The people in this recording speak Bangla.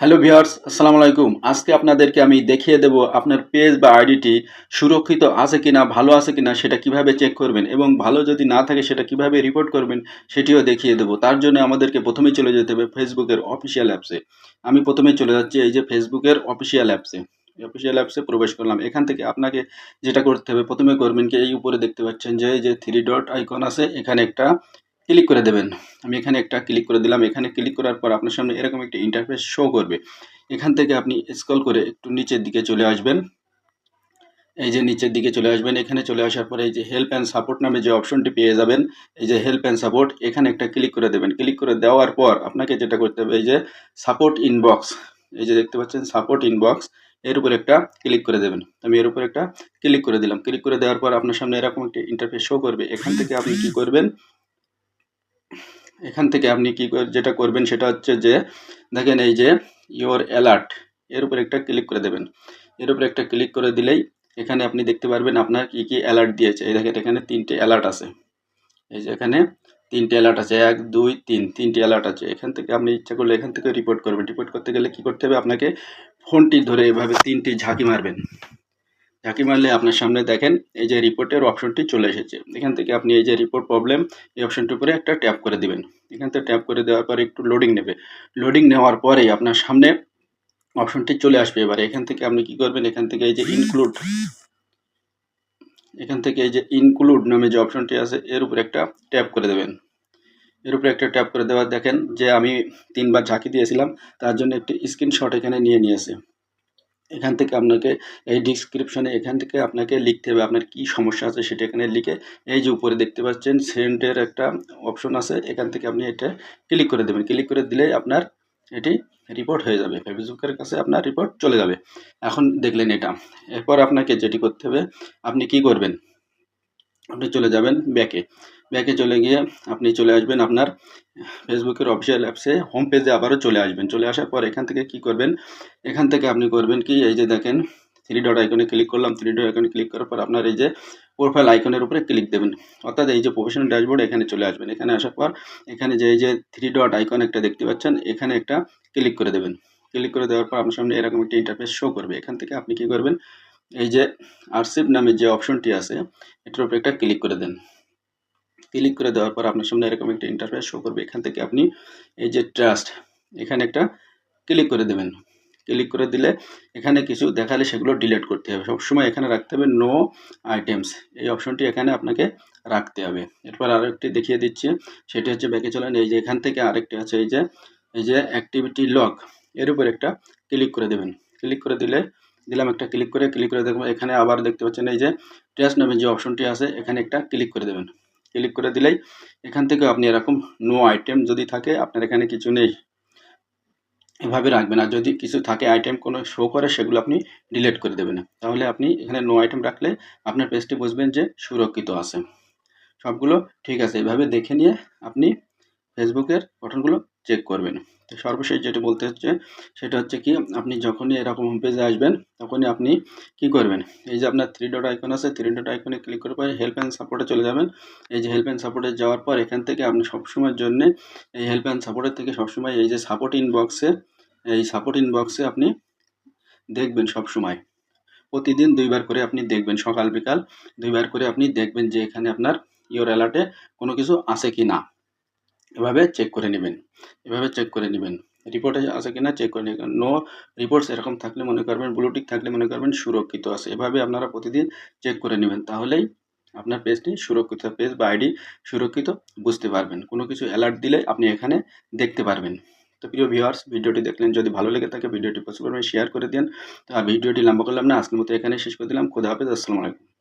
হ্যালো ভিউয়ার্স আসসালামু আলাইকুম আজকে আপনাদেরকে আমি দেখিয়ে দেব আপনার পেজ বা আইডিটি সুরক্ষিত আছে কিনা, ভালো আছে কিনা, সেটা কীভাবে চেক করবেন এবং ভালো যদি না থাকে, সেটা কীভাবে রিপোর্ট করবেন, সেটিও দেখিয়ে দেব। তার জন্য আমাদেরকে প্রথমেই চলে যেতে হবে ফেসবুকের অফিসিয়াল অ্যাপসে আমি প্রথমেই চলে যাচ্ছি এই যে ফেসবুকের অফিসিয়াল অ্যাপসে অফিসিয়াল অ্যাপসে প্রবেশ করলাম। এখান থেকে আপনাকে যেটা করতে হবে, প্রথমে করবেন কি, এই উপরে দেখতে পাচ্ছেন যে যে থ্রি ডট আইকন আছে, এখানে একটা ক্লিক করে দেবেন। আমি এখানে একটা ক্লিক করে দিলাম। এখানে ক্লিক করার পর আপনার সামনে এরকম একটা ইন্টারফেস শো করবে। এখান থেকে আপনি স্ক্রল করে একটু নিচের দিকে চলে আসবেন। এই যে নিচের দিকে চলে আসবেন। এখানে চলে আসার পরে এই যে হেল্প অ্যান্ড সাপোর্ট নামে যে অপশনটি পেয়ে যাবেন, এই যে হেল্প অ্যান্ড সাপোর্ট এখানে একটা ক্লিক করে দেবেন। ক্লিক করে দেওয়ার পর আপনাকে যেটা করতে হবে, এই যে সাপোর্ট ইনবক্স এই যে দেখতে পাচ্ছেন সাপোর্ট ইনবক্স এর উপর একটা ক্লিক করে দেবেন। আমি এর উপর একটা ক্লিক করে দিলাম। ক্লিক করে দেওয়ার পর আপনার সামনে এরকম একটি ইন্টারফেস শো করবে। এখান থেকে আপনি কি করবেন এখান থেকে আপনি কি যেটা করবেন সেটা হচ্ছে যে, দেখেন এই যে ইওর অ্যালার্ট এর উপর একটা ক্লিক করে দেবেন। এর উপর একটা ক্লিক করে দিলেই এখানে আপনি দেখতে পারবেন আপনার কি কি অ্যালার্ট দিয়েছে। এই দেখেন এখানে তিনটে অ্যালার্ট আছে। এই যে এখানে তিনটে অ্যালার্ট আছে। এক, দুই, তিন, তিনটে অ্যালার্ট আছে। এখান থেকে আপনি ইচ্ছা করলে এখান থেকে রিপোর্ট করবেন। রিপোর্ট করতে গেলে কি করতে হবে? আপনাকে ফোনটি ধরে এভাবে তিনটি ঝাঁকি মারবেন। ঝাঁকি মারলে আপনার সামনে দেখেন, এই যে রিপোর্টের অপশনটি চলে এসেছে। এখান থেকে আপনি এই যে রিপোর্ট প্রবলেম এই অপশনটির উপরে একটা ট্যাপ করে দিবেন। এখান থেকে ট্যাপ করে দেওয়ার পরে একটু লোডিং নেবে। লোডিং নেওয়ার পরে আপনার সামনে অপশনটি চলে আসবে এবারে। এখান থেকে আপনি কি করবেন? এখান থেকে এই যে ইনক্লুড এখান থেকে এই যে ইনক্লুড নামে যে অপশনটি আছে, এর উপরে একটা ট্যাপ করে দেবেন। এর উপরে একটা ট্যাপ করে দেওয়ার দেখেন যে আমি তিনবার ঝাঁকি দিয়েছিলাম, তার জন্য একটি স্ক্রিনশট এখানে নিয়ে নিয়েছে। এখান থেকে আপনাকে এই ডিসক্রিপশনে এখান থেকে আপনাকে লিখতে হবে আপনার কি সমস্যা আছে সেটা এখানে লিখে এই যে উপরে দেখতে পাচ্ছেন সেন্টের একটা অপশন আছে, এখান থেকে আপনি এটা ক্লিক করে দেবেন। ক্লিক করে দিলে আপনার এটি রিপোর্ট হয়ে যাবে। ফেসবুকের কাছে আপনার রিপোর্ট চলে যাবে। এখন দেখলেন এটা। এরপর আপনাকে যেটি করতে হবে, আপনি কি করবেন? আপনি চলে যাবেন ব্যাকে ব্যাকে চলে গিয়ে আপনি চলে আসবেন আপনার ফেসবুকের অফিসিয়াল অ্যাপসে, হোম পেজে আবারও চলে আসবেন। চলে আসার পর এখান থেকে কি করবেন? এখান থেকে আপনি করবেন কি, এই যে দেখেন থ্রি ডট আইকনে ক্লিক করলাম থ্রি ডট আইকনে ক্লিক করার পর আপনার এই যে প্রোফাইল আইকনের উপরে ক্লিক দেবেন। অর্থাৎ এই যে প্রফেশনাল ড্যাশবোর্ড এখানে চলে আসবেন। এখানে আসার পর এখানে যে, এই যে থ্রি ডট আইকন একটা দেখতে পাচ্ছেন, এখানে একটা ক্লিক করে দেবেন। ক্লিক করে দেওয়ার পর আপনার সামনে এরকম একটা ইন্টারফেস শো করবে। এখান থেকে আপনি কি করবেন? এই যে আরসিপ নামে যে অপশনটি আছে, এটার উপরে একটা ক্লিক করে দেন। ক্লিক করে দেওয়ার পর আপনার সামনে এরকম একটা ইন্টারফেস শো করবে। এখান থেকে আপনি এই যে ট্রাস্ট এখানে একটা ক্লিক করে দেবেন। ক্লিক করে দিলে এখানে কিছু দেখালে সেগুলো ডিলিট করতে হবে। সবসময় এখানে রাখতে হবে নো আইটেমস এই অপশনটি এখানে আপনাকে রাখতে হবে। এরপর আরেকটি দেখিয়ে দিচ্ছি। সেটি হচ্ছে ব্যাকে চলেন। এই যে এখান থেকে আরেকটি আছে, এই যে এই যে অ্যাক্টিভিটি লক এর উপর একটা ক্লিক করে দেবেন। ক্লিক করে দিলে, দিলাম একটা ক্লিক করে ক্লিক করে দেখব এখানে আবার দেখতে পাচ্ছেন এই যে টেস্ট নামে যে অপশনটি আছে, এখানে একটা ক্লিক করে দেবেন। ক্লিক করে দিলেই এখান থেকে আপনি এরকম নো আইটেম যদি থাকে, আপনার এখানে কিছু নেই। এভাবে রাখবেন। আর যদি কিছু থাকে আইটেম কোনো শো করে, সেগুলো আপনি ডিলিট করে দেবেন। তাহলে আপনি এখানে নো আইটেম রাখলে আপনার পেজটি বুঝবেন যে সুরক্ষিত আছে। সবগুলো ঠিক আছে। এভাবে দেখে নিয়ে আপনি ফেসবুকের গঠনগুলো চেক করবেন। তো সর্বশেষ যেটা বলতে হচ্ছে, সেটা হচ্ছে কি, আপনি যখনই এরকম হোম পেজে আসবেন, তখনই আপনি কি করবেন? এই যে আপনার থ্রি ডট আইকন আছে থ্রি ডট আইকনে ক্লিক করে পরে হেল্প অ্যান্ড সাপোর্টে চলে যাবেন। এই যে হেল্প অ্যান্ড সাপোর্টে যাওয়ার পর এখান থেকে আপনি সবসময়ের জন্য এই হেল্প অ্যান্ড সাপোর্টের থেকে সবসময় এই যে সাপোর্ট ইনবক্সে এই সাপোর্ট ইনবক্সে আপনি দেখবেন সবসময়। প্রতিদিন দুইবার করে আপনি দেখবেন, সকাল বিকাল দুইবার করে আপনি দেখবেন যে এখানে আপনার ইওর অ্যালার্টে কোনো কিছু আছে কি না এভাবে চেক করে নেবেন। এভাবে চেক করে নেবেন। রিপোর্টে আছে কিনা চেক করে নেবেন। নো রিপোর্টস এরকম থাকলে মনে করবেন ব্লুটিক থাকলে মনে করবেন সুরক্ষিত আছে। এভাবে আপনারা প্রতিদিন চেক করে নেবেন। তাহলেই আপনার পেজটি সুরক্ষিত পেজ বা আইডি সুরক্ষিত, বুঝতে পারবেন। কোনো কিছু অ্যালার্ট দিলে আপনি এখানে দেখতে পারবেন। তো প্রিয় ভিউয়ার্স ভিডিওটি দেখলেন। যদি ভালো লেগে থাকে, ভিডিওটি পছন্দ করবেন শেয়ার করে দিন। আর ভিডিওটি লম্বা করলাম না, আজকের মতো এখানে শেষ করে দিলাম। খোদা হাফেজ, আসসালামু আলাইকুম।